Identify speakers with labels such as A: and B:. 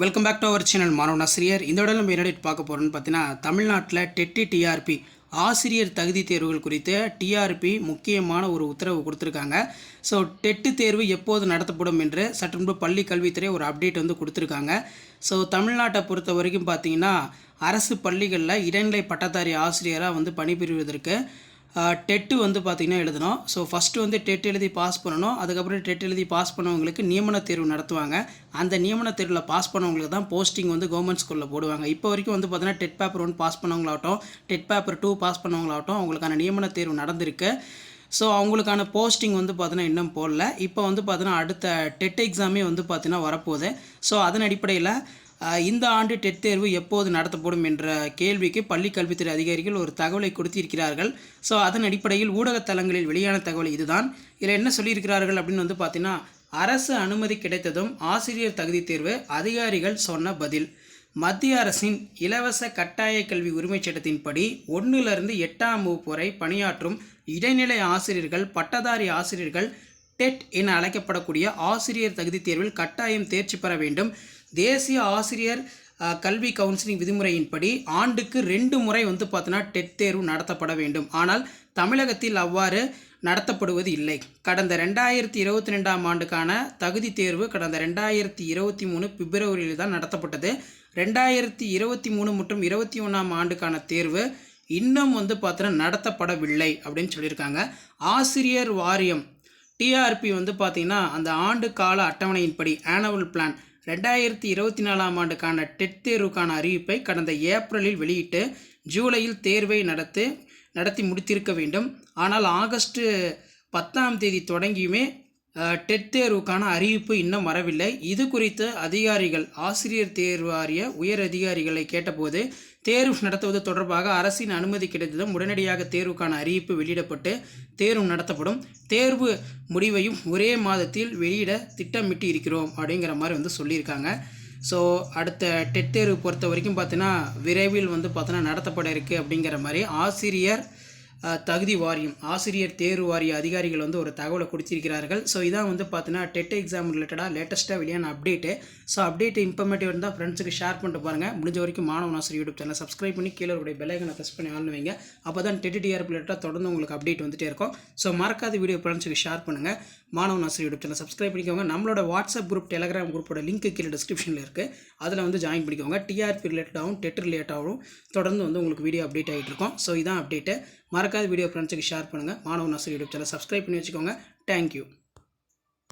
A: Welcome back to our channel மாணவன் ஆசிரியர் இந்த விட நம்ம என்ன பார்க்க போகிறோம்னு பார்த்தீங்கன்னா தமிழ்நாட்டில் டெட்டு டிஆர்பி ஆசிரியர் தகுதி தேர்வுகள் குறித்து டிஆர்பி முக்கியமான ஒரு உத்தரவு கொடுத்துருக்காங்க. ஸோ டெட்டு தேர்வு எப்போது நடத்தப்படும் என்று சற்று முன்பு பள்ளி கல்வித்துறை ஒரு அப்டேட் வந்து கொடுத்துருக்காங்க. ஸோ தமிழ்நாட்டை பொறுத்த வரைக்கும் பார்த்தீங்கன்னா அரசு பள்ளிகளில் இடைநிலை பட்டதாரி ஆசிரியராக வந்து பணிபுரிவதற்கு டெட்டு வந்து பார்த்திங்கன்னா எழுதணும். ஸோ ஃபஸ்ட்டு வந்து டெட் எழுதி பாஸ் பண்ணணும். அதுக்கப்புறம் டெட் எழுதி பாஸ் பண்ணவங்களுக்கு நியமன தேர்வு நடத்துவாங்க. அந்த நியமன தேர்வில் பாஸ் பண்ணவங்களுக்கு தான் போஸ்டிங் வந்து கவர்மெண்ட் ஸ்கூலில் போடுவாங்க. இப்போ வரைக்கும் வந்து பார்த்தீங்கன்னா டெட் பேப்பர் ஒன் பாஸ் பண்ணவங்களாகட்டும் டெட் பேப்பர் டூ பாஸ் பண்ணவங்களாகட்டும் அவங்களுக்கான நியமன தேர்வு நடந்திருக்கு. ஸோ அவங்களுக்கான போஸ்டிங் வந்து பார்த்தீங்கன்னா இன்னும் போடல. இப்போ வந்து பார்த்தீங்கன்னா அடுத்த டெட் எக்ஸாமே வந்து பார்த்தீங்கன்னா வரப்போகுது. ஸோ அதன் அடிப்படையில் இந்த ஆண்டு டெட் தேர்வு எப்போது நடத்தப்படும் என்ற கேள்விக்கு பள்ளி கல்வித்துறை அதிகாரிகள் ஒரு தகவலை கொடுத்திருக்கிறார்கள். ஸோ அதன் அடிப்படையில் ஊடகத் தளங்களில் வெளியான தகவல் இதுதான். இதில் என்ன சொல்லியிருக்கிறார்கள் அப்படின்னு வந்து பார்த்தீங்கன்னா அரசு அனுமதி கிடைத்ததும் ஆசிரியர் தகுதி தேர்வு அதிகாரிகள் சொன்ன பதில். மத்திய அரசின் இலவச கட்டாய கல்வி உரிமைச் சட்டத்தின்படி ஒன்றிலிருந்து எட்டாம் வகுப்பு வரை பணியாற்றும் இடைநிலை ஆசிரியர்கள் பட்டதாரி ஆசிரியர்கள் டெட் என அழைக்கப்படக்கூடிய ஆசிரியர் தகுதி தேர்வில் கட்டாயம் தேர்ச்சி பெற வேண்டும். தேசிய ஆசிரியர் கல்வி கவுன்சிலிங் விதிமுறையின்படி ஆண்டுக்கு ரெண்டு முறை வந்து பார்த்தோன்னா டெட் தேர்வு நடத்தப்பட வேண்டும். ஆனால் தமிழகத்தில் அவ்வாறு நடத்தப்படுவது இல்லை. கடந்த ரெண்டாயிரத்தி இருபத்தி ரெண்டாம் ஆண்டுக்கான தகுதி தேர்வு கடந்த ரெண்டாயிரத்தி இருபத்தி மூணு பிப்ரவரியில் தான் நடத்தப்பட்டது. ரெண்டாயிரத்தி இருபத்தி மூணு மற்றும் இருபத்தி ஒன்றாம் ஆண்டுக்கான தேர்வு இன்னும் வந்து பார்த்தோன்னா நடத்தப்படவில்லை அப்படின்னு சொல்லியிருக்காங்க. ஆசிரியர் வாரியம் டிஆர்பி வந்து பார்த்திங்கன்னா அந்த ஆண்டு கால அட்டவணையின்படி ஆனுவல் பிளான் ரெண்டாயிரத்தி இருபத்தி நாலாம் ஆண்டுக்கான டெட் தேர்வுக்கான அறிவிப்பை கடந்த ஏப்ரலில் வெளியிட்டு ஜூலையில் தேர்வை நடத்து நடத்தி முடித்திருக்க வேண்டும். ஆனால் ஆகஸ்ட் பத்தாம் தேதி தொடங்கியுமே டெட் தேர்வுக்கான அறிவிப்பு இன்னும் வரவில்லை. இது குறித்து அதிகாரிகள் ஆசிரியர் தேர்வு வாரிய உயர் அதிகாரிகளை கேட்டபோது தேர்வு நடத்துவது தொடர்பாக அரசின் அனுமதி கிடைத்ததும் உடனடியாக தேர்வுக்கான அறிவிப்பு வெளியிடப்பட்டு தேர்வு நடத்தப்படும். தேர்வு முடிவையும் ஒரே மாதத்தில் வெளியிட திட்டமிட்டு இருக்கிறோம் அப்படிங்கிற மாதிரி வந்து சொல்லியிருக்காங்க. ஸோ அடுத்த டெட் தேர்வு பொறுத்த வரைக்கும் பார்த்தீங்கன்னா விரைவில் வந்து பார்த்தோன்னா நடத்தப்பட இருக்குது அப்படிங்கிற மாதிரி ஆசிரியர் தகுதி வாரியம் ஆசிரியர் தேர்வு வாரிய அதிகாரிகள் வந்து ஒரு தகவலை கொடுத்திருக்கிறார்கள். ஸோ இதான் வந்து பார்த்தீங்கன்னா டெட் எக்ஸாம் ரிலேட்டடாக லேட்டஸ்ட்டாக வெளியான அப்டேட்டு. ஸோ அப்டேட் இம்ப்ரமேட்டிவ் இருந்தால் ஃப்ரெண்ட்ஸுக்கு ஷேர் பண்ணிட்டு பாருங்கள் முடிஞ்ச வரைக்கும் மாணவன் ஆசிரியர் யூடியூப் சேனல் சப்ஸ்கிரைப் பண்ணி கீழே ஒரு பெல்லைக்கனை ப்ரெஸ் பண்ணி ஆன் வைங்க. அப்போ தான் டெட் டிஆர்பி ரிலேட்டடாக தொடர்ந்து உங்களுக்கு அப்டேட் வந்துட்டே இருக்கும். ஸோ மறக்காத வீடியோ ஃப்ரெண்ட்ஸுக்கு ஷேர் பண்ணுங்கள் மாணவன் ஆசிரியர் யூடியூப் சேனல் சப்ஸ்கிரைப் பண்ணிக்கோங்க. நம்மளோட வாட்ஸ்அப் குரூப் டெலகிராம் குரூப்போட லிங்க் கீழே டிஸ்கிரிப்ஷனில் இருக்குது அதில் வந்து ஜாயின் பண்ணிக்கோங்க. டிஆர்பி ரிலேட்டடாகவும் டெட் ரிலேட்டாகவும் தொடர்ந்து வந்து உங்களுக்கு வீடியோ அப்டேட் ஆகிட்டு இருக்கும். ஸோ இதான் அப்டேட்டு மறக்காத வீடியோ ஃப்ரெண்ட்ஸுக்கு ஷேர் பண்ணுங்கள் மாணவன் ஆசிரியர் யூடியூப் சேனல் சப்ஸ்கிரைப் பண்ணி வச்சுக்கோங்க. தேங்க்யூ